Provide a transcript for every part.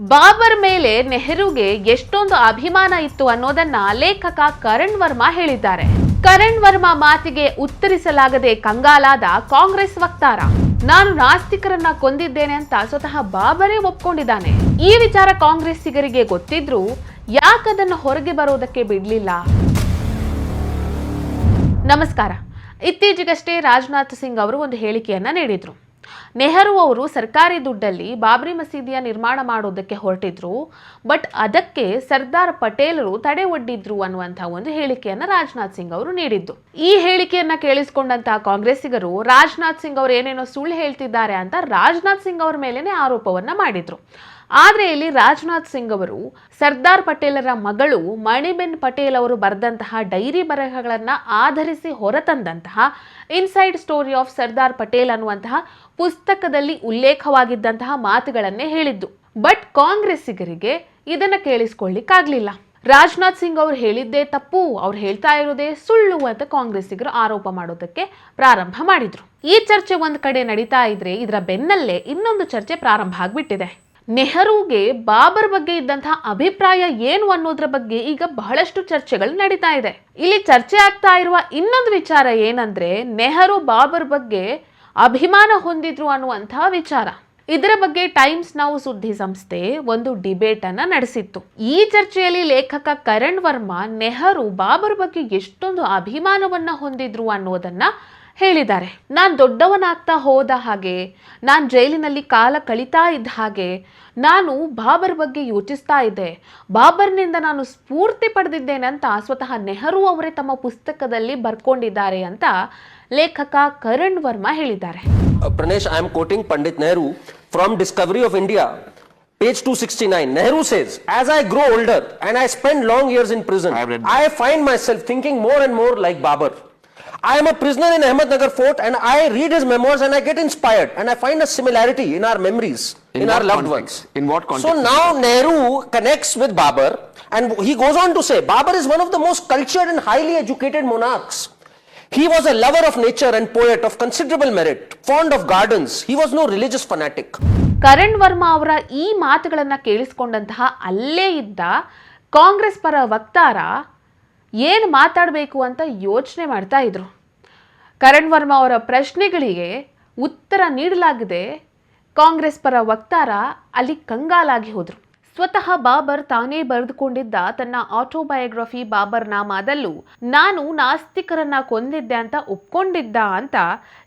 ಬಾಬರ್ ಮೇಲೆ ನೆಹರುಗೆ ಎಷ್ಟೊಂದು ಅಭಿಮಾನ ಇತ್ತು ಅನ್ನೋದನ್ನ ಲೇಖಕ ಕರಣ್ ವರ್ಮಾ ಹೇಳಿದ್ದಾರೆ. ಕರಣ್ ವರ್ಮಾ ಮಾತಿಗೆ ಉತ್ತರಿಸಲಾಗದೆ ಕಂಗಾಲಾದ ಕಾಂಗ್ರೆಸ್ ವಕ್ತಾರ. ನಾನು ನಾಸ್ತಿಕರನ್ನ ಕೊಂದಿದ್ದೇನೆ ಅಂತ ಸ್ವತಃ ಬಾಬರೇ ಒಪ್ಕೊಂಡಿದ್ದಾನೆ. ಈ ವಿಚಾರ ಕಾಂಗ್ರೆಸ್ಸಿಗರಿಗೆ ಗೊತ್ತಿದ್ರೂ ಯಾಕದನ್ನು ಹೊರಗೆ ಬರೋದಕ್ಕೆ ಬಿಡ್ಲಿಲ್ಲ? ನಮಸ್ಕಾರ. ಇತ್ತೀಚೆಗಷ್ಟೇ ರಾಜನಾಥ್ ಸಿಂಗ್ ಅವರು ಒಂದು ಹೇಳಿಕೆಯನ್ನ ನೀಡಿದ್ರು. ನೆಹರು ಅವರು ಸರ್ಕಾರಿ ದುಡ್ಡಲ್ಲಿ ಬಾಬ್ರಿ ಮಸೀದಿಯ ನಿರ್ಮಾಣ ಮಾಡೋದಕ್ಕೆ ಹೊರಟಿದ್ರು, ಬಟ್ ಅದಕ್ಕೆ ಸರ್ದಾರ್ ಪಟೇಲರು ತಡೆ ಒಡ್ಡಿದ್ರು ಅನ್ನುವಂಥ ಒಂದು ಹೇಳಿಕೆಯನ್ನು ರಾಜನಾಥ್ ಸಿಂಗ್ ಅವರು ನೀಡಿದ್ದು. ಈ ಹೇಳಿಕೆಯನ್ನ ಕೇಳಿಸಿಕೊಂಡಂತಹ ಕಾಂಗ್ರೆಸ್ಸಿಗರು, ರಾಜನಾಥ್ ಸಿಂಗ್ ಅವರು ಏನೇನೋ ಸುಳ್ಳು ಹೇಳ್ತಿದ್ದಾರೆ ಅಂತ ರಾಜನಾಥ್ ಸಿಂಗ್ ಅವರ ಮೇಲೇನೆ ಆರೋಪವನ್ನ ಮಾಡಿದ್ರು. ಆದ್ರೆ ಇಲ್ಲಿ ರಾಜನಾಥ್ ಸಿಂಗ್ ಅವರು ಸರ್ದಾರ್ ಪಟೇಲರ ಮಗಳು ಮಣಿಬೆನ್ ಪಟೇಲ್ ಅವರು ಬರೆದಂತಹ ಡೈರಿ ಬರಹಗಳನ್ನು ಆಧರಿಸಿ ಹೊರತಂದಂತಹ inside story of Sardar Patel ಅನ್ನುವಂತಹ ಪುಸ್ತಕದಲ್ಲಿ ಉಲ್ಲೇಖವಾಗಿದ್ದಂತಹ ಮಾತುಗಳನ್ನೇ ಹೇಳಿದ್ದು. ಬಟ್ ಕಾಂಗ್ರೆಸ್ಸಿಗರಿಗೆ ಇದನ್ನು ಕೇಳಿಸ್ಕೊಳ್ಳಿಕ್ಕಾಗಲಿಲ್ಲ. ರಾಜನಾಥ್ ಸಿಂಗ್ ಅವ್ರು ಹೇಳಿದ್ದೇ ತಪ್ಪು, ಅವ್ರು ಹೇಳ್ತಾ ಇರೋದೇ ಸುಳ್ಳು ಅಂತ ಕಾಂಗ್ರೆಸ್ಸಿಗರು ಆರೋಪ ಮಾಡೋದಕ್ಕೆ ಪ್ರಾರಂಭ ಮಾಡಿದ್ರು. ಈ ಚರ್ಚೆ ಒಂದು ಕಡೆ ನಡೀತಾ ಇದ್ರೆ ಇದರ ಬೆನ್ನಲ್ಲೇ ಇನ್ನೊಂದು ಚರ್ಚೆ ಪ್ರಾರಂಭ ಆಗ್ಬಿಟ್ಟಿದೆ. ನೆಹರೂಗೆ ಬಾಬರ್ ಬಗ್ಗೆ ಇದ್ದಂತಹ ಅಭಿಪ್ರಾಯ ಏನು ಅನ್ನೋದ್ರ ಬಗ್ಗೆ ಈಗ ಬಹಳಷ್ಟು ಚರ್ಚೆಗಳು ನಡೀತಾ ಇದೆ. ಇಲ್ಲಿ ಚರ್ಚೆ ಆಗ್ತಾ ಇರುವ ಇನ್ನೊಂದು ವಿಚಾರ ಏನಂದ್ರೆ ನೆಹರು ಬಾಬರ್ ಬಗ್ಗೆ ಅಭಿಮಾನ ಹೊಂದಿದ್ರು ಅನ್ನುವಂತಹ ವಿಚಾರ. ಇದರ ಬಗ್ಗೆ ಟೈಮ್ಸ್ ನಾವು ಸುದ್ದಿ ಸಂಸ್ಥೆ ಒಂದು ಡಿಬೇಟ್ ಅನ್ನ ನಡೆಸಿತ್ತು. ಈ ಚರ್ಚೆಯಲ್ಲಿ ಲೇಖಕ ಕರಣ್ ವರ್ಮಾ ನೆಹರು ಬಾಬರ್ ಬಗ್ಗೆ ಎಷ್ಟೊಂದು ಅಭಿಮಾನವನ್ನ ಹೊಂದಿದ್ರು ಅನ್ನೋದನ್ನ ಹೇಳಿದ್ದಾರೆ. ನಾನು ದೊಡ್ಡವನಾಗ್ತಾ ಹೋದ ಹಾಗೆ ನಾನು ಜೈಲಿನಲ್ಲಿ ಕಾಲ ಕಳೀತಾ ಇದ್ದ ಹಾಗೆ ನಾನು ಬಾಬರ್ ಬಗ್ಗೆ ಯೋಚಿಸ್ತಾ ಇದ್ದೆ. ಬಾಬರ್ನಿಂದ ನಾನು ಸ್ಫೂರ್ತಿ ಪಡೆದಿದ್ದೇನೆ ಅಂತ ಸ್ವತಃ ನೆಹರು ಅವರೇ ತಮ್ಮ ಪುಸ್ತಕದಲ್ಲಿ ಬರ್ಕೊಂಡಿದ್ದಾರೆ ಅಂತ ಲೇಖಕ ಕರಣ್ ವರ್ಮಾ ಹೇಳಿದ್ದಾರೆ. Pranesh I am quoting Pandit Nehru from Discovery of India page two sixty nine Nehru says as I grow older and I spend long years in prison I find myself thinking more and more like Babar I am a prisoner in Ahmednagar fort and I read his memoirs and I get inspired and I find a similarity in our memories, in, In our what loved context? ones. In what So context? now Nehru connects with Babar and he goes on to say, Babar is one of the most cultured and highly educated monarchs. He was a lover of nature and poet of considerable merit, fond of gardens. He was no religious fanatic. Karan Varma ಅವರ ಈ ಮಾತುಗಳನ್ನ ಕೇಳಿಸ್ಕೊಂಡಂತಹ ಅಲ್ಲೇ ಇದ್ದ ಕಾಂಗ್ರೆಸ್ ಪರ ವಕ್ತಾರ ಏನು ಮಾತಾಡಬೇಕು ಅಂತ ಯೋಚನೆ ಮಾಡ್ತಾ ಇದ್ರು. ಕರಣ್ ವರ್ಮಾ ಅವರ ಪ್ರಶ್ನೆಗಳಿಗೆ ಉತ್ತರ ನೀಡಲಾಗದೆ. ಕಾಂಗ್ರೆಸ್ ಪರ ವಕ್ತಾರ ಅಲ್ಲಿ ಕಂಗಾಲಾಗಿ ಹೋದರು. ಸ್ವತಃ ಬಾಬರ್ ತಾನೇ ಬರೆದುಕೊಂಡಿದ್ದ ತನ್ನ ಆಟೋಬಯೋಗ್ರಫಿ ಬಾಬರ್ ನಾಮಾದಲ್ಲೂ ನಾನು ನಾಸ್ತಿಕರನ್ನ ಕೊಂದಿದ್ದೆ ಅಂತ ಒಪ್ಕೊಂಡಿದ್ದ ಅಂತ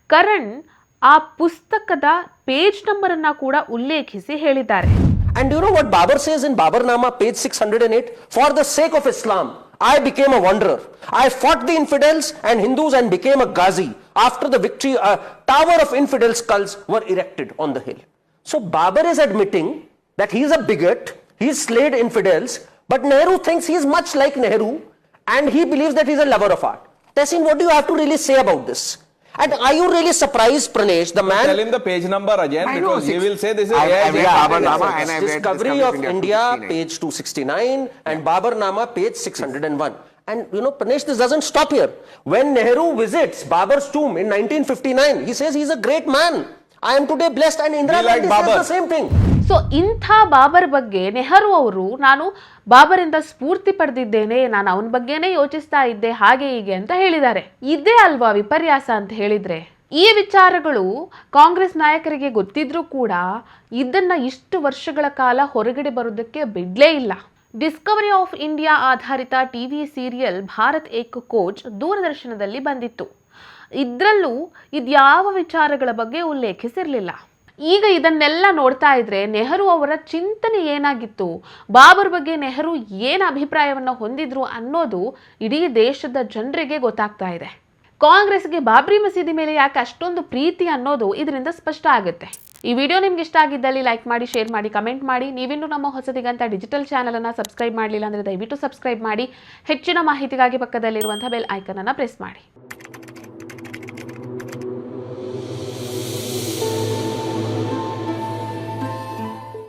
ಕರಣ್ ಆ ಪುಸ್ತಕದ ಪೇಜ್ ನಂಬರ್ ಅನ್ನ ಕೂಡ ಉಲ್ಲೇಖಿಸಿ ಹೇಳಿದ್ದಾರೆ. And you know what in says in Babarnama, page 608? For the sake of Islam, I became a wanderer. I fought the infidels and Hindus and became a Ghazi. After the victory, a tower of infidel skulls were erected on the hill. So Babar is admitting that he is a bigot, he's slayed infidels, but Nehru thinks he is much like Nehru and he believes that he's a lover of art. Tessin, what do you have to really say about this? And are you really surprised, Pranesh, the man Tell him the page number again I know, because he will say this is I- I AI read Babar. Nama and I Discovery of India, page 269, and Babar Nama, page 601. And you know, Pranesh, this doesn't stop here. When Nehru visits Babar's tomb in 1959, he says he's a great man. I am today blessed, and Indira Be like Gandhi says the same thing. So ಇಂಥ ಬಾಬರ್ ಬಗ್ಗೆ ನೆಹರು ಅವರು, ನಾನು ಬಾಬರಿಂದ ಸ್ಫೂರ್ತಿ ಪಡೆದಿದ್ದೇನೆ, ನಾನು ಅವನ ಬಗ್ಗೆನೇ ಯೋಚಿಸ್ತಾ ಇದ್ದೆ, ಹಾಗೆ ಹೀಗೆ ಅಂತ ಹೇಳಿದ್ದಾರೆ. ಇದೇ ಅಲ್ವಾ ವಿಪರ್ಯಾಸ ಅಂತ ಹೇಳಿದ್ರೆ? ಈ ವಿಚಾರಗಳು ಕಾಂಗ್ರೆಸ್ ನಾಯಕರಿಗೆ ಗೊತ್ತಿದ್ರೂ ಕೂಡ ಇದನ್ನ ಇಷ್ಟು ವರ್ಷಗಳ ಕಾಲ ಹೊರಗಡೆ ಬರೋದಕ್ಕೆ ಬಿಡಲೇ ಇಲ್ಲ. ಡಿಸ್ಕವರಿ ಆಫ್ ಇಂಡಿಯಾ ಆಧಾರಿತ ಟಿವಿ ಸೀರಿಯಲ್ ಭಾರತ್ ಏಕ್ ಕೋಚ್ ದೂರದರ್ಶನದಲ್ಲಿ ಬಂದಿತ್ತು. ಇದ್ರಲ್ಲೂ ಇದ್ಯಾವ ವಿಚಾರಗಳ ಬಗ್ಗೆ ಉಲ್ಲೇಖಿಸಿರಲಿಲ್ಲ. ಈಗ ಇದನ್ನೆಲ್ಲ ನೋಡ್ತಾ ಇದ್ರೆ ನೆಹರು ಅವರ ಚಿಂತನೆ ಏನಾಗಿತ್ತು? ಬಾಬರ್ ಬಗ್ಗೆ ನೆಹರು ಏನು ಅಭಿಪ್ರಾಯವನ್ನು ಹೊಂದಿದ್ರು ಅನ್ನೋದು ಇಡೀ ದೇಶದ ಜನರಿಗೆ ಗೊತ್ತಾಗ್ತಾ ಇದೆ. ಕಾಂಗ್ರೆಸ್ಗೆ ಬಾಬ್ರಿ ಮಸೀದಿ ಮೇಲೆ ಯಾಕೆ ಅಷ್ಟೊಂದು ಪ್ರೀತಿ ಅನ್ನೋದು ಇದರಿಂದ ಸ್ಪಷ್ಟ ಆಗುತ್ತೆ. ಈ ವಿಡಿಯೋ ನಿಮ್ಗೆ ಇಷ್ಟ ಆಗಿದ್ದಲ್ಲಿ ಲೈಕ್ ಮಾಡಿ, ಶೇರ್ ಮಾಡಿ, ಕಮೆಂಟ್ ಮಾಡಿ. ನೀವಿನ್ನೂ ನಮ್ಮ ಹೊಸದಿಗಂತ ಡಿಜಿಟಲ್ ಚಾನಲ್ ಅನ್ನ ಸಬ್ಸ್ಕ್ರೈಬ್ ಮಾಡಲಿಲ್ಲ ಅಂದ್ರೆ ದಯವಿಟ್ಟು ಸಬ್ಸ್ಕ್ರೈಬ್ ಮಾಡಿ. ಹೆಚ್ಚಿನ ಮಾಹಿತಿಗಾಗಿ ಪಕ್ಕದಲ್ಲಿರುವಂಥ ಬೆಲ್ ಐಕನ್ ಅನ್ನ ಪ್ರೆಸ್ ಮಾಡಿ.